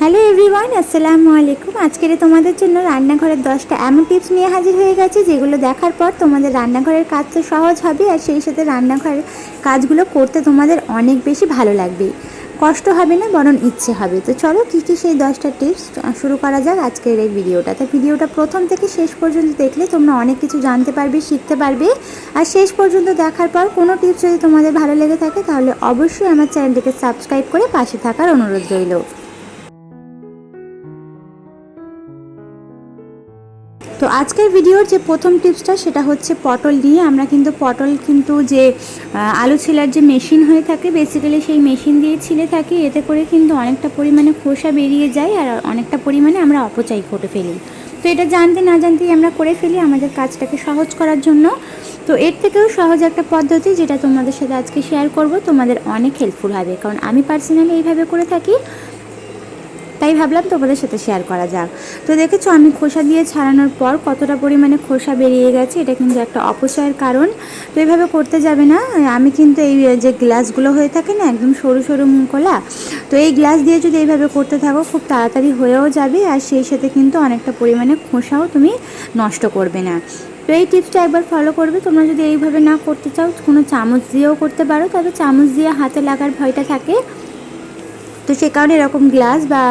Hello everyone, আসসালামু আলাইকুম। আজকের তোমাদের জন্য রান্নাঘরের দশটা এমন টিপস নিয়ে হাজির হয়ে গেছে, যেগুলো দেখার পর তোমাদের রান্নাঘরের কাজ তো সহজ হবে, আর সেই সাথে রান্নাঘরের কাজগুলো করতে তোমাদের অনেক বেশি ভালো লাগবে। কষ্ট হবে না, বরং ইচ্ছে হবে। তো চলো, কী কী সেই দশটা টিপস শুরু করা যাক আজকের এই ভিডিওটা। তো ভিডিওটা প্রথম থেকে শেষ পর্যন্ত দেখলে তোমরা অনেক কিছু জানতে পারবে, শিখতে পারবে। আর শেষ পর্যন্ত দেখার পর কোনো টিপস যদি তোমাদের ভালো লেগে থাকে, তাহলে অবশ্যই আমার চ্যানেলটিকে সাবস্ক্রাইব করে পাশে থাকার অনুরোধ রইল। তো আজকের ভিডিওর যে প্রথম টিপসটা সেটা হচ্ছে পটল নিয়ে আমরা কিন্তু পটল কিন্তু যে আলু ছিলার যে মেশিন হয়ে থাকে বেসিক্যালি সেই মেশিন দিয়ে ছিলে থাকি। এতে করে কিন্তু অনেকটা পরিমাণে খোসা বেরিয়ে যায় আর অনেকটা পরিমাণে আমরা অপচয় করে ফেলি। তো এটা জানতে না জানতেই আমরা করে ফেলি আমাদের কাজটাকে সহজ করার জন্য। তো এর থেকেও সহজ একটা পদ্ধতি যেটা তোমাদের সাথে আজকে শেয়ার করব, তোমাদের অনেক হেল্পফুল হবে। কারণ আমি পার্সোনালি এইভাবে করে থাকি। তাই ভাবলাম তোমাদের সাথে শেয়ার করা যাক। তো দেখেছ, আমি খোসা দিয়ে ছাড়ানোর পর কতটা পরিমাণে খোসা বেরিয়ে গেছে, এটা কিন্তু একটা অপচয়ের কারণ। তো এইভাবে করতে যাবে না। আমি কিন্তু এই যে গ্লাসগুলো হয়ে থাকে না, একদম সরু সরু মুখোলা, তো এই গ্লাস দিয়ে যদি এইভাবে করতে থাকো, খুব তাড়াতাড়ি হয়েও যাবে, আর সেই সাথে কিন্তু অনেকটা পরিমাণে খোসাও তুমি নষ্ট করবে না। তো এই টিপসটা একবার ফলো করবে। তোমরা যদি এইভাবে না করতে চাও, কোনো চামচ দিয়েও করতে পারো, তবে চামচ দিয়ে হাতে লাগার ভয়টা থাকে। তো সে কারণে এরকম গ্লাস বা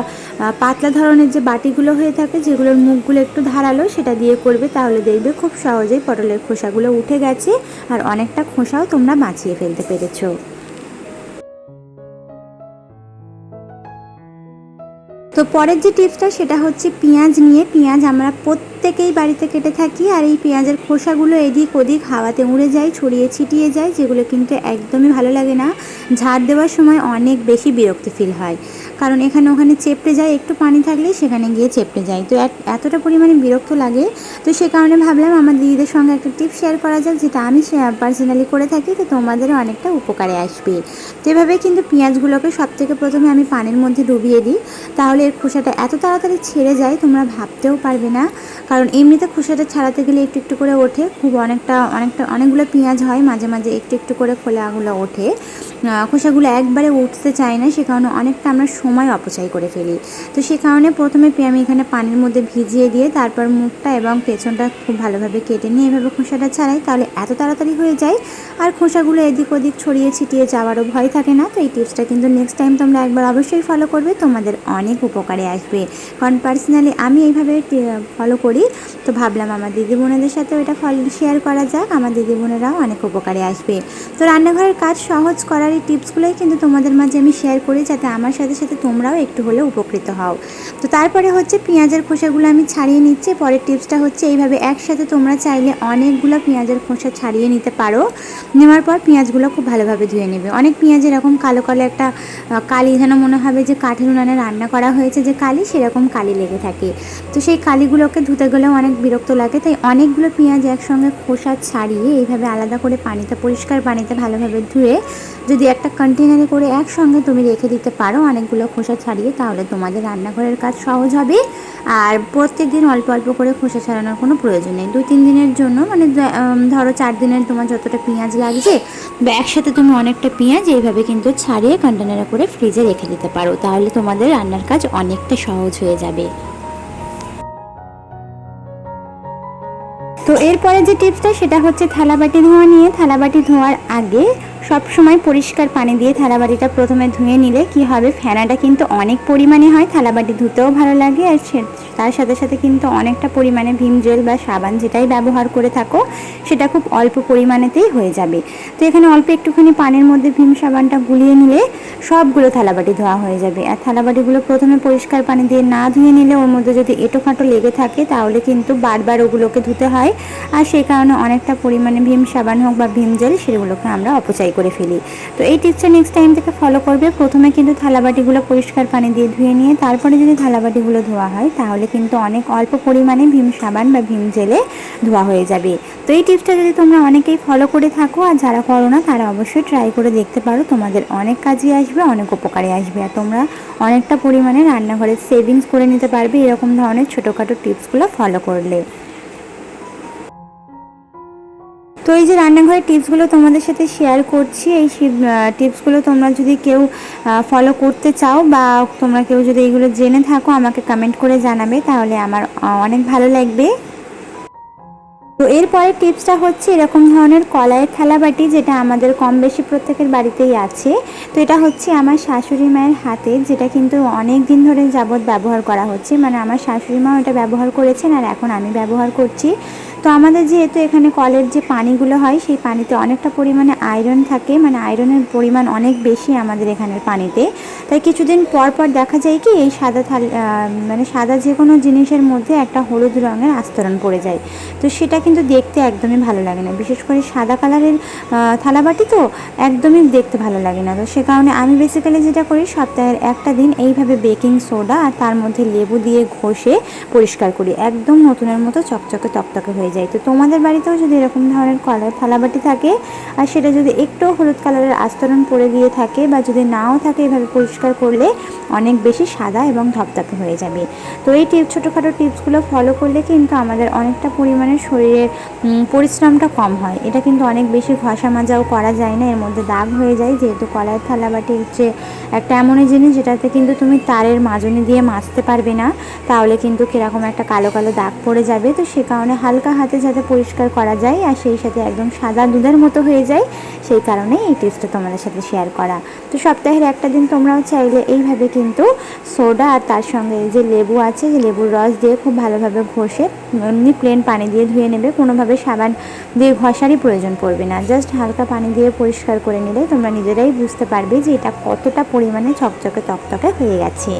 পাতলা ধরনের যে বাটিগুলো হয়ে থাকে, যেগুলোর মুখগুলো একটু ধারালো, সেটা দিয়ে করবে, তাহলে দেখবে খুব সহজেই পটলের খোসাগুলো উঠে গেছে, আর অনেকটা খোসাও তোমরা বাঁচিয়ে ফেলতে পেরেছ। তো পরের যে টিপসটা, সেটা হচ্ছে পেঁয়াজ নিয়ে, পেঁয়াজ আমরা প্রত্যেকেই বাড়িতে কেটে থাকি আর এই পেঁয়াজের খোসাগুলো এদিক ওদিক হাওয়াতে উড়ে যায়, ছড়িয়ে ছিটিয়ে যায়, যেগুলো কিন্তু একদমই ভালো লাগে না। ঝাড় দেওয়ার সময় অনেক বেশি বিরক্তি ফিল হয়। কারণ এখানে ওখানে চেপটে যায়, একটু পানি থাকলেই সেখানে গিয়ে চেপটে যায়। তো এত- এতটা পরিমাণে বিরক্ত লাগে। তো সে কারণে ভাবলাম আমার দিদিদের সঙ্গে একটা টিপ শেয়ার করা যাক, যেটা আমি পার্সোনালি করে থাকি, তো তোমাদেরও অনেকটা উপকারে আসবে। তো এভাবে কিন্তু পেঁয়াজগুলোকে সব থেকে প্রথমে আমি পানির মধ্যে ডুবিয়ে দিই। তাহলে এর খোসাটা এত তাড়াতাড়ি ছেড়ে যায়, তোমরা ভাবতেও পারবে না। কারণ এমনিতে খোসাটা ছাড়াতে গেলে একটু একটু করে ওঠে। খুব অনেকটা অনেকটা, অনেকগুলো পেঁয়াজ হয়, মাঝে মাঝে একটু একটু করে খোলাগুলো ওঠে। খোসাগুলো একবারে উঠতে চায় না, সে কারণে অনেকটা আমরা সময় অপচয় করে ফেলি। তো সে কারণে প্রথমে আমি এখানে পানির মধ্যে ভিজিয়ে দিয়ে তারপর মুখটা এবং পেছনটা খুব ভালোভাবে কেটে নিয়ে এভাবে খোসাটা ছাড়াই তাহলে এত তাড়াতাড়ি হয়ে যায়। আর খোসাগুলো এদিক ওদিক ছড়িয়ে ছিটিয়ে যাওয়ারও ভয় থাকে না। তো এই টিপসটা কিন্তু নেক্সট টাইম তোমরা একবার অবশ্যই ফলো করবে, তোমাদের অনেক উপকারে আসবে। কারণ পার্সোনালি আমি এইভাবে ফলো করি। তো ভাবলাম আমার দিদি বোনেদের সাথে ওইটা ফল শেয়ার করা যাক, আমার দিদি বোনেরাও অনেক উপকারে আসবে। তো রান্নাঘরের কাজ সহজ করার এই টিপসগুলোই কিন্তু তোমাদের মাঝে আমি শেয়ার করি যাতে আমার সাথে সাথে তোমরাও একটু হলেও উপকৃত হও। তো তারপরে হচ্ছে পেঁয়াজের খোসাগুলো আমি ছাড়িয়ে নিচ্ছি। পরের টিপসটা হচ্ছে এইভাবে একসাথে তোমরা চাইলে অনেকগুলো পেঁয়াজের খোসা ছাড়িয়ে নিতে পারো। নেওয়ার পর পেঁয়াজগুলো খুব ভালোভাবে ধুয়ে নেবে। অনেক পেঁয়াজ এরকম কালো কালো একটা কালি যেন মনে হবে যে কাঠের উনানে রান্না করা হয়েছে যে কালি, সেরকম কালি লেগে থাকে। তো সেই কালিগুলোকে ধুতে গেলেও অনেক বিরক্ত লাগে। তাই অনেকগুলো পেঁয়াজ একসঙ্গে খোসা ছাড়িয়ে এইভাবে আলাদা করে পানিতে, পরিষ্কার পানিতে ভালোভাবে ধুয়ে যদি একটা কন্টেনারে করে একসঙ্গে তুমি রেখে দিতে পারো অনেকগুলো খোসা ছাড়িয়ে, তাহলে তোমাদের রান্নাঘরের কাজ সহজ হবে। আর প্রত্যেক দিন অল্প অল্প করে খোসা ছাড়ানোর কোনো প্রয়োজন নেই। দুই তিন দিনের জন্য মানে ধরো চার দিনের তোমার যতটা পেঁয়াজ লাগছে, বা একসাথে তুমি অনেকটা পেঁয়াজ এইভাবে কিন্তু ছাড়িয়ে কন্টেনারে করে ফ্রিজে রেখে দিতে পারো। তাহলে তোমাদের রান্নার কাজ অনেকটা সহজ হয়ে যাবে। তো এরপরে যে টিপসটা, সেটা হচ্ছে থালাবাটি ধোয়া নিয়ে। থালাবাটি ধোয়ার আগে সব সময় পরিষ্কার পানি দিয়ে থালাবাটিটা প্রথমে ধুয়ে নিলে কি হবে? ফেনাটা কিন্তু অনেক পরিমাণে হয়, থালাবাটি ধুতেও ভালো লাগে, আর তার সাথে সাথে কিন্তু অনেকটা পরিমাণে ভীম জেল বা সাবান যেটাই ব্যবহার করে থাকো, সেটা খুব অল্প পরিমাণেতেই হয়ে যাবে। তো এখানে অল্প একটুখানি পানির মধ্যে ভীম সাবানটা গুলিয়ে নিলে সবগুলো থালাবাটি ধোয়া হয়ে যাবে। আর থালাবাটিগুলো প্রথমে পরিষ্কার পানি দিয়ে না ধুয়ে নিলে ওর মধ্যে যদি এঁটোখাটো লেগে থাকে, তাহলে কিন্তু বারবার ওগুলোকে ধুতে হয়। আর সেই কারণে অনেকটা পরিমাণে ভীম সাবান হোক বা ভীম জেল, সেগুলোকে আমরা অপচয় করে ফেলি। তো এই টিপসটা নেক্সট টাইম থেকে ফলো করবে। প্রথমে কিন্তু থালাবাটিগুলো পরিষ্কার পানি দিয়ে ধুয়ে নিয়ে, তারপরে যদি থালাবাটিগুলো ধোয়া হয়, তাহলে কিন্তু অনেক অল্প পরিমাণে ভীম সাবান বা ভীম জেলে ধোয়া হয়ে যাবে। তো এই টিপসটা যদি তোমরা অনেকেই ফলো করে থাকো, আর যারা করো না, তারা অবশ্যই ট্রাই করে দেখতে পারো। তোমাদের অনেক কাজে আসবে, অনেক উপকারে আসবে। আর তোমরা অনেকটা পরিমাণে রান্নাঘরে সেভিংস করে নিতে পারবে, এরকম ধরনের ছোটোখাটো টিপসগুলো ফলো করলে। তো এই যে রান্নাঘরের টিপসগুলো তোমাদের সাথে শেয়ার করছি, এই টিপসগুলো তোমরা যদি কেউ ফলো করতে চাও বা তোমরা কেউ যদি এইগুলো জেনে থাকো, আমাকে কমেন্ট করে জানাবে, তাহলে আমার অনেক ভালো লাগবে। তো এরপরে টিপসটা হচ্ছে এরকম ধরনের কলাইয়ের থালাবাটি যেটা আমাদের কম বেশি প্রত্যেকের বাড়িতেই আছে। তো এটা হচ্ছে আমার শাশুড়ি মায়ের হাতে, যেটা কিন্তু অনেক দিন ধরে যাবৎ ব্যবহার করা হচ্ছে। মানে আমার শাশুড়ি মাও এটা ব্যবহার করেছেন, আর এখন আমি ব্যবহার করছি। তো আমাদের যেহেতু এখানে কলের যে পানিগুলো হয়, সেই পানিতে অনেকটা পরিমাণে আয়রন থাকে। মানে আয়রনের পরিমাণ অনেক বেশি আমাদের এখানের পানিতে। তাই কিছুদিন পর পর দেখা যায় কি, এই সাদা থাল মানে সাদা যে কোনো জিনিসের মধ্যে একটা হলুদ রঙের আস্তরণ পড়ে যায়। তো সেটা কিন্তু দেখতে একদমই ভালো লাগে না। বিশেষ করে সাদা কালারের থালাবাটি তো একদমই দেখতে ভালো লাগে না। তো সে কারণে আমি বেসিক্যালি যেটা করি, সপ্তাহের একটা দিন এইভাবে বেকিং সোডা আর তার মধ্যে লেবু দিয়ে ঘষে পরিষ্কার করি। একদম নতুনের মতো চকচকে তকতকে হয়ে যায়। তো তোমাদের বাড়িতেও যদি এরকম ধরনের কলার থালাবাটি থাকে, আর সেটা যদি একটু হলুদ কালারের আস্তরণ পড়ে গিয়ে থাকে বা যদি নাও থাকে এভাবে পরিষ্কার করলে অনেক বেশি সাদা এবং ধপধপে হয়ে যাবে। তো এই টিপ ছোটোখাটো টিপসগুলো ফলো করলে কিন্তু আমাদের অনেকটা পরিমাণে শরীরের পরিশ্রমটা কম হয়। এটা কিন্তু অনেক বেশি ঘষা মাজাও করা যায় না, এর মধ্যে দাগ হয়ে যায়। যেহেতু কলার থালাবাটি হচ্ছে একটা এমনই জিনিস যেটাতে কিন্তু তুমি তারের মাজনি দিয়ে মাজতে পারবে না, তাহলে কিন্তু কীরকম একটা কালো কালো দাগ পড়ে যাবে। তো সে কারণে হালকা হাতে যাতে পরিষ্কার করা যায় আর সেই সাথে একদম সাদা দুধের মতো হয়ে যায়, সেই কারণে এই টিপসটা তোমাদের সাথে শেয়ার করা। তো সপ্তাহের একটা দিন তোমরাও চাইলে এইভাবে কিন্তু সোডা আর তার সঙ্গে যে লেবু আছে যে লেবুর রস দিয়ে খুব ভালোভাবে ঘষে, এমনি প্লেন পানি দিয়ে ধুয়ে নেবে, কোনোভাবে সাবান দিয়ে ঘষারই প্রয়োজন পড়বে না। জাস্ট হালকা পানি দিয়ে পরিষ্কার করে নিলে তোমরা নিজেরাই বুঝতে পারবে যে এটা কতটা পরিমাণে চকচকে, তকতকে হয়ে গেছে।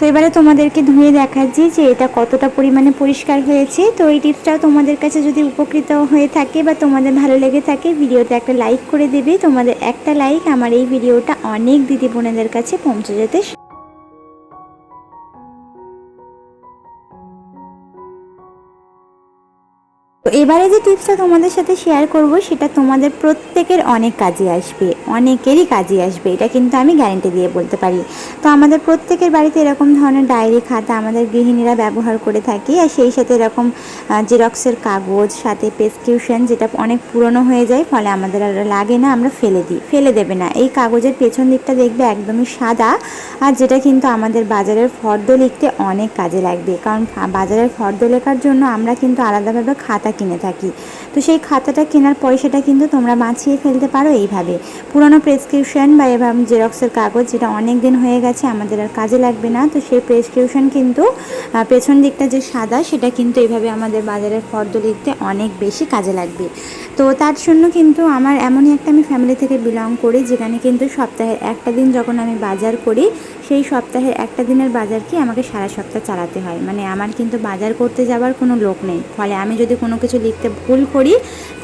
তো এবারে তোমাদেরকে ধুয়ে দেখাচ্ছি যে এটা কতটা পরিমাণে পরিষ্কার হয়েছে। তো এই টিপসটাও তোমাদের কাছে যদি উপকৃত হয়ে থাকে বা তোমাদের ভালো লেগে থাকে, ভিডিওতে একটা লাইক করে দেবে। তোমাদের একটা লাইক আমার এই ভিডিওটা অনেক দিদি বোনেদের কাছে পৌঁছে যেতে এবারে যে টিপসটা তোমাদের সাথে শেয়ার করব, সেটা তোমাদের প্রত্যেকের অনেক কাজে আসবে, অনেকেরই কাজে আসবে, এটা কিন্তু আমি গ্যারেন্টি দিয়ে বলতে পারি। তো আমাদের প্রত্যেকের বাড়িতে এরকম ধরনের ডায়েরি খাতা আমাদের গৃহিণীরা ব্যবহার করে থাকি, আর সেই সাথে এরকম জেরক্সের কাগজ, সাথে প্রেসক্রিপশন যেটা অনেক পুরনো হয়ে যায়, ফলে আমাদের আর লাগে না, আমরা ফেলে দিই, ফেলে দেবে না। এই কাগজের পেছন দিকটা দেখবে একদমই সাদা, আর যেটা কিন্তু আমাদের বাজারের ফর্দ লিখতে অনেক কাজে লাগবে। কারণ বাজারের ফর্দ লেখার জন্য আমরা কিন্তু আলাদাভাবে খাতা কিনে থাকি। তো সেই খাতাটা কেনার পয়সাটা কিন্তু তোমরা বাঁচিয়ে ফেলতে পারো এইভাবে। পুরনো প্রেসক্রিপশন বা এভাবে জেরক্সের কাগজ যেটা অনেক দিন হয়ে গেছে, আমাদের আর কাজে লাগবে না। তো সেই প্রেসক্রিপশন কিন্তু পেছন দিকটা যে সাদা, সেটা কিন্তু এইভাবে আমাদের বাজারের ফর্দ লিখতে অনেক বেশি কাজে লাগবে। তো তার জন্য কিন্তু আমার এমনই একটা আমি ফ্যামিলি থেকে বিলং করি, যেখানে কিন্তু সপ্তাহের একটা দিন যখন আমি বাজার করি, সেই সপ্তাহের একটা দিনের বাজারকে আমাকে সারা সপ্তাহ চালাতে হয়। মানে আমার কিন্তু বাজার করতে যাওয়ার কোনো লোক নেই। ফলে আমি যদি কোনো কিছু লিখতে ভুল করি,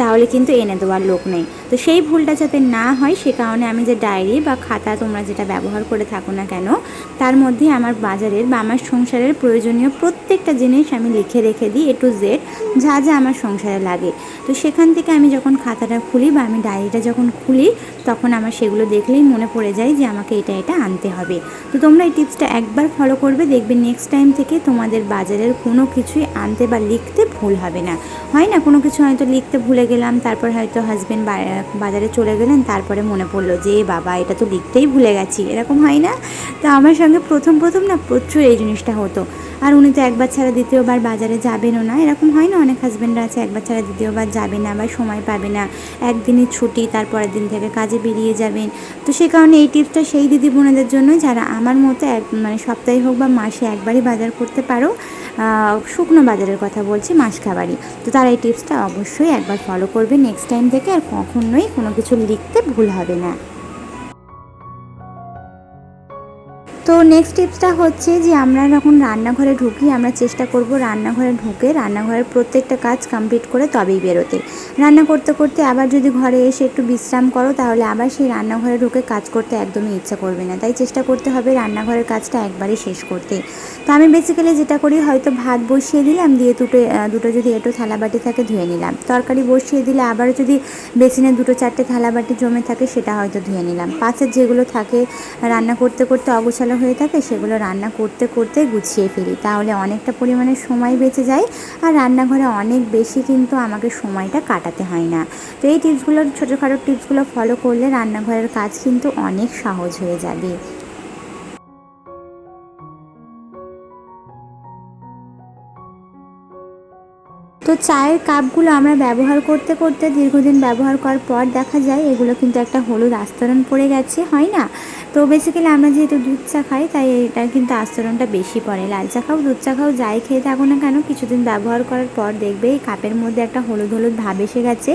তাহলে কিন্তু এনে দেওয়ার লোক নেই। তো সেই ভুলটা যাতে না হয়, সে কারণে আমি যে ডায়েরি বা খাতা তোমরা যেটা ব্যবহার করে থাকো না কেন, তার মধ্যে আমার বাজারের বা আমার সংসারের প্রয়োজনীয় প্রত্যেকটা জিনিস আমি লিখে রেখে দিই এ টু জেড যা যা আমার সংসারে লাগে। তো সেখান থেকে আমি যখন খাতাটা খুলি বা আমি ডায়েরিটা যখন খুলি, তখন আমার সেগুলো দেখলেই মনে পড়ে যায় যে আমাকে এটা এটা আনতে হবে। তো তোমরা এই টিপসটা একবার ফলো করবে, দেখবে নেক্সট টাইম থেকে তোমাদের বাজারের কোনো কিছুই আনতে বা লিখতে ভুল হবে না। হয় না, কোনো কিছু হয়তো লিখতে ভুলে গেলাম, তারপর হয়তো হাজব্যান্ড বাজারে চলে গেলেন, তারপরে মনে পড়ল যে, "এ বাবা, এটা তো লিখতেই ভুলে গেছি। এরকম হয় না? তো আমার সঙ্গে প্রথম প্রথম না প্রচুর এই জিনিসটা হতো। আর উনি তো একবার ছাড়া দ্বিতীয়বার বাজারে যাবেনও না। এরকম হয় না, অনেক হাজব্যান্ডরা আছে, একবার ছাড়া দ্বিতীয়বার যাবে না বা সময় পাবে না। একদিনই ছুটি, তারপরের দিন থেকে কাজে বেরিয়ে যাবেন। তো সে কারণে এই টিপসটা সেই দিদি বোনেদের জন্য, যারা আমার মতো এক মানে সপ্তাহে হোক বা মাসে একবারই বাজার করতে পারো শুকনো বাজারের কথা বলছি, মাস খাবারই। তো তারা এই টিপসটা অবশ্যই একবার ফলো করবে নেক্সট টাইম থেকে, আর কখনোই কোনো কিছু লিখতে ভুল হবে না। তো নেক্সট টিপসটা হচ্ছে যে আমরা যখন রান্নাঘরে ঢুকি, আমরা চেষ্টা করব রান্নাঘরে ঢুকে রান্নাঘরের প্রত্যেকটা কাজ কমপ্লিট করে তবেই বেরোতে। রান্না করতে করতে আবার যদি ঘরে এসে একটু বিশ্রাম করো, তাহলে আবার সেই রান্নাঘরে ঢুকে কাজ করতে একদমই ইচ্ছা করবে না। তাই চেষ্টা করতে হবে রান্নাঘরের কাজটা একবারে শেষ করতে। তো আমি বেসিক্যালি যেটা করি, হয়তো ভাত বসিয়ে দিলাম, দিয়ে দুটো দুটো যদি এটো থালাবাটি থাকে ধুয়ে নিলাম। তরকারি বসিয়ে দিলে আবার যদি বেসিনে দুটো চারটে থালাবাটি জমে থাকে, সেটা হয়তো ধুয়ে নিলাম। পাশের যেগুলো থাকে রান্না করতে করতে অগোছালো হয়ে থাকে সেগুলো রান্না করতে করতে গুছিয়ে ফেলি। তাহলে অনেকটা পরিমাণে সময় বেঁচে যায় আর রান্নাঘরে অনেক বেশি কিন্তু আমাকে সময়টা কাটাতে হয় না। তো এই টিপসগুলো ছোটোখাটো টিপসগুলো ফলো করলে রান্নাঘরের কাজ কিন্তু অনেক সহজ হয়ে যাবে। তো চায়ের কাপগুলো আমরা ব্যবহার করতে করতে দীর্ঘদিন ব্যবহার করার পর দেখা যায় এগুলো কিন্তু একটা হলুদ আস্তরণ পড়ে গেছে, হয় না? তো বেসিক্যালি আমরা যেহেতু দুধ চা খাই, তাই এটা কিন্তু আস্তরণটা বেশি পড়ে। লাল চা খাও, দুধ চা খাও, যাই খেয়ে থাকো না কেন, কিছুদিন ব্যবহার করার পর দেখবে এই কাপের মধ্যে একটা হলুদ হলুদ ভাব এসে গেছে।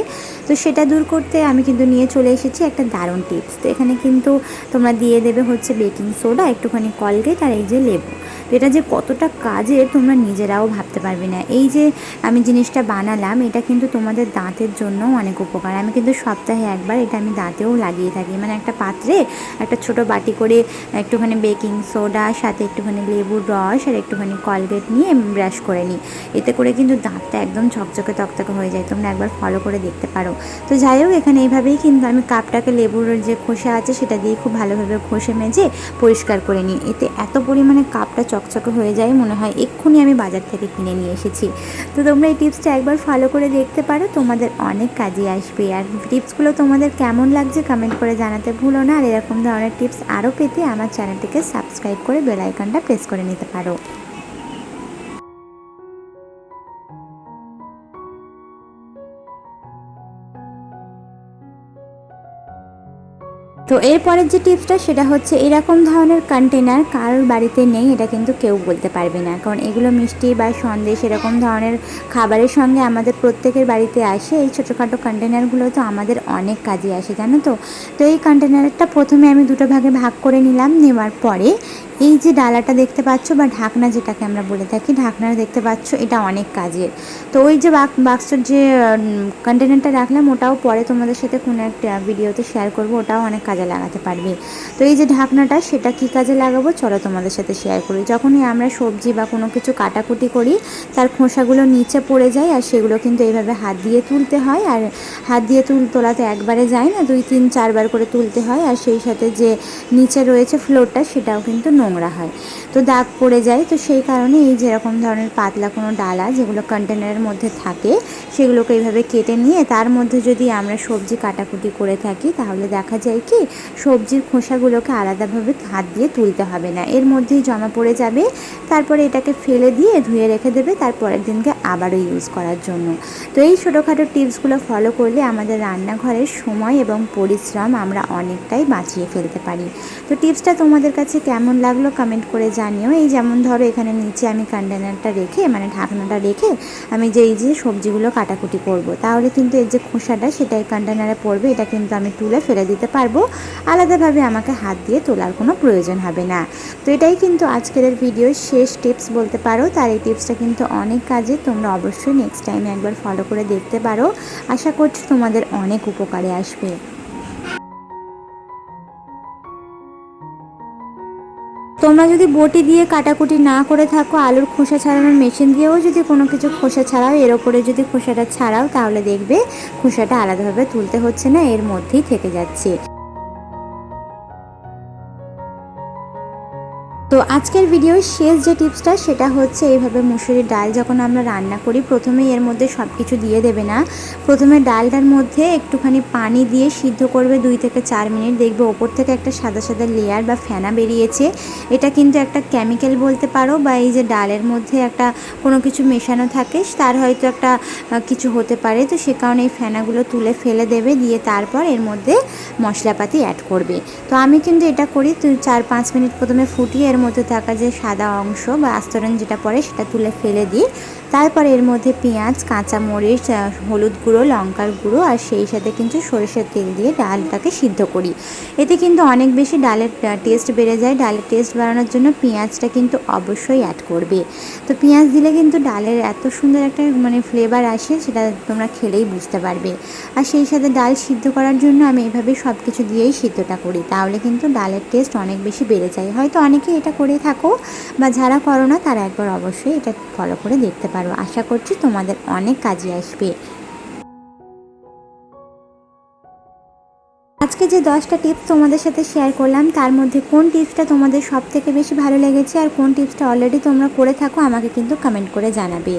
তো সেটা দূর করতে আমি কিন্তু নিয়ে চলে এসেছি একটা দারুণ টিপস তো এখানে কিন্তু তোমরা দিয়ে দেবে হচ্ছে বেকিং সোডা একটুখানি কলগেট আর এই যে লেবু। এটা যে কতটা কাজে তোমরা নিজেরাও ভাবতে পারবে না। এই যে আমি জিনিসটা বানালাম, এটা কিন্তু তোমাদের দাঁতের জন্য অনেক উপকার। আমি কিন্তু সপ্তাহে একবার এটা আমি দাঁতেও লাগিয়ে থাকি। মানে একটা পাত্রে একটা ছোট বাটি করে একটুখানি বেকিং সোডা, সাথে একটুখানি লেবুর রস আর একটুখানি কলগেট নিয়ে ব্রাশ করে নিই। এতে করে কিন্তু দাঁতটা একদম ঝকঝকে তকতকে হয়ে যায়। তোমরা একবার ফলো করে দেখতে পারো। তো যাই হোক, এখানে এইভাবেই কিন্তু আমি কাপটাকে লেবুর যে খোসা আছে, সেটা দিয়ে খুব ভালোভাবে ঘষে মেজে পরিষ্কার করে নিই। এতে এত পরিমাণে কাপটা চকচকে হয়ে যায়, মনে হয় এক্ষুনি আমি বাজার থেকে কিনে নিয়ে এসেছি। তো তোমরা এই টিপসটা একবার ফলো করে দেখতে পারো, তোমাদের অনেক কাজে আসবে। আর টিপসগুলো তোমাদের কেমন লাগছে কমেন্ট করে জানাতে ভুলো না। আর এরকম ধরনের টিপস আরও পেতে আমার চ্যানেলটিকে সাবস্ক্রাইব করে বেল আইকনটা প্রেস করে নিতে পারো। তো এরপরের যে টিপসটা, সেটা হচ্ছে এরকম ধরনের কন্টেনার কারোর বাড়িতে নেই, এটা কিন্তু কেউ বলতে পারবে না। কারণ এগুলো মিষ্টি বা সন্দেশ, এরকম ধরনের খাবারের সঙ্গে আমাদের প্রত্যেকের বাড়িতে আসে। এই ছোটোখাটো কন্টেনারগুলো তো আমাদের অনেক কাজে আসে, জানো তো? তো এই কন্টেনারটা প্রথমে আমি দুটো ভাগে ভাগ করে নিলাম। নেওয়ার পরে এই যে ডালাটা দেখতে পাচ্ছ বা ঢাকনা যেটাকে আমরা বলে থাকি ঢাকনা দেখতে পাচ্ছ, এটা অনেক কাজের। তো ওই যে বাক্সর যে কন্টেনারটা রাখলাম, ওটাও পরে তোমাদের সাথে কোনো একটা ভিডিওতে শেয়ার করব, ওটাও অনেক কাজে লাগাতে পারবে। তো এই যে ঢাকনাটা, সেটা কি কাজে লাগাবো? চলো তোমাদের সাথে শেয়ার করি। যখনই আমরা সবজি বা কোনো কিছু কাটাকুটি করি, তার খোসাগুলো নিচে পড়ে যায় আর সেগুলো কিন্তু এইভাবে হাত দিয়ে তুলতে হয়। আর হাত দিয়ে তুল তোলাতে একবারে যায় না, দুই, তিন, চারবার করে তুলতে হয়। আর সেই সাথে যে নিচে রয়েছে ফ্লোরটা সেটাও কিন্তু নোংরা হয়। তো দাগ পড়ে যায়। তো সেই কারণে এই যেরকম ধরনের পাতলা কোনো ডালা যেগুলো কন্টেনারের মধ্যে থাকে, সেগুলোকে এইভাবে কেটে নিয়ে, তার মধ্যে যদি আমরা সবজি কাটাকুটি করে থাকি, তাহলে দেখা যায় কি সবজির খোসাগুলোকে আলাদাভাবে হাত দিয়ে তুলতে হবে না। এর মধ্যেই জমা পড়ে যাবে। তারপরে এটাকে ফেলে দিয়ে ধুয়ে রেখে দেবে। তারপরের দিনকে আবারও ইউজ করার জন্য। তো এই ছোটোখাটো টিপসগুলো ফলো করলে আমাদের রান্নাঘরের সময় এবং পরিশ্রম আমরা অনেকটাই বাঁচিয়ে ফেলতে পারি। তো টিপসটা তোমাদের কাছে কেমন লাগল কমেন্ট করে জানিও। এই যেমন ধরো এখানে নিচে আমি কন্টেনারটা রেখে মানে ঢাকনাটা রেখে আমি যে এই যে সবজিগুলো কাটাকুটি করব। তাহলে কিন্তু এর যে খোসাটা সেটা এই কন্টেনারে পড়বে, এটা কিন্তু আমি তুলে ফেলে দিতে পারব। আলাদাভাবে আমাকে হাত দিয়ে তোলার কোনো প্রয়োজন হবে না। তো এটাই কিন্তু আজকের ভিডিওর শেষ টিপস বলতে পারো। তার এই টিপসটা কিন্তু অনেক কাজে তোমরা অবশ্যই নেক্সট টাইমে একবার ফলো করে দেখতে পারো। আশা করছি তোমাদের অনেক উপকারে আসবে। তোমরা যদি বটি দিয়ে কাটাকুটি না করে থাকো, আলুর খোসা ছাড়ানোর মেশিন দিয়েও যদি কোনো কিছু খোসা ছাড়াও, এর ওপরে যদি খোসাটা ছাড়াও, তাহলে দেখবে খোসাটা আলাদাভাবে তুলতে হচ্ছে না, এর মধ্যেই থেকে যাচ্ছে। তো আজকের ভিডিওর শেষ যে টিপসটা, সেটা হচ্ছে এইভাবে মুসুরির ডাল যখন আমরা রান্না করি, প্রথমেই এর মধ্যে সব কিছু দিয়ে দেবে না। প্রথমে ডালটার মধ্যে একটুখানি পানি দিয়ে সিদ্ধ করবে দুই থেকে চার মিনিট। দেখবে ওপর থেকে একটা সাদা সাদা লেয়ার বা ফেনা বেরিয়েছে। এটা কিন্তু একটা কেমিক্যাল বলতে পারো বা এই যে ডালের মধ্যে একটা কোনো কিছু মেশানো থাকে, তার হয়তো একটা কিছু হতে পারে। তো সে কারণে এই ফেনাগুলো তুলে ফেলে দেবে, দিয়ে তারপর এর মধ্যে মশলাপাতি অ্যাড করবে। তো আমি কিন্তু এটা করি চার পাঁচ মিনিট প্রথমে ফুটিয়ে এর মধ্যে থাকা যে সাদা অংশ বা আস্তরণ যেটা পড়ে সেটা তুলে ফেলে দিই। তারপর এর মধ্যে পেঁয়াজ কাঁচামরিচ হলুদ গুঁড়ো, লঙ্কার গুঁড়ো আর সেই সাথে কিন্তু সরষের তেল দিয়ে ডালটাকে সিদ্ধ করি। এতে কিন্তু অনেক বেশি ডালের টেস্ট বেড়ে যায়। ডালের টেস্ট বাড়ানোর জন্য পেঁয়াজটা কিন্তু অবশ্যই অ্যাড করবে। তো পেঁয়াজ দিলে কিন্তু ডালের এত সুন্দর একটা মানে ফ্লেভার আসে সেটা তোমরা খেলেই বুঝতে পারবে। আর সেই সাথে ডাল সিদ্ধ করার জন্য আমি এভাবে সব কিছু দিয়েই সিদ্ধটা করি। তাহলে কিন্তু ডালের টেস্ট অনেক বেশি বেড়ে যায়। হয়তো অনেকে এটা করে থাকো বা যারা করো না, তারা একবার অবশ্যই এটা ফলো করে দেখতে পারো আশা করছি তোমাদের অনেক কাজে আসবে। আজকে যে দশটা টিপস তোমাদের সাথে শেয়ার করলাম, তার মধ্যে কোন টিপসটা তোমাদের সব থেকে বেশি ভালো লেগেছে আর কোন টিপসটা অলরেডি তোমরা করে থাকো, আমাকে কিন্তু কমেন্ট করে জানাবে।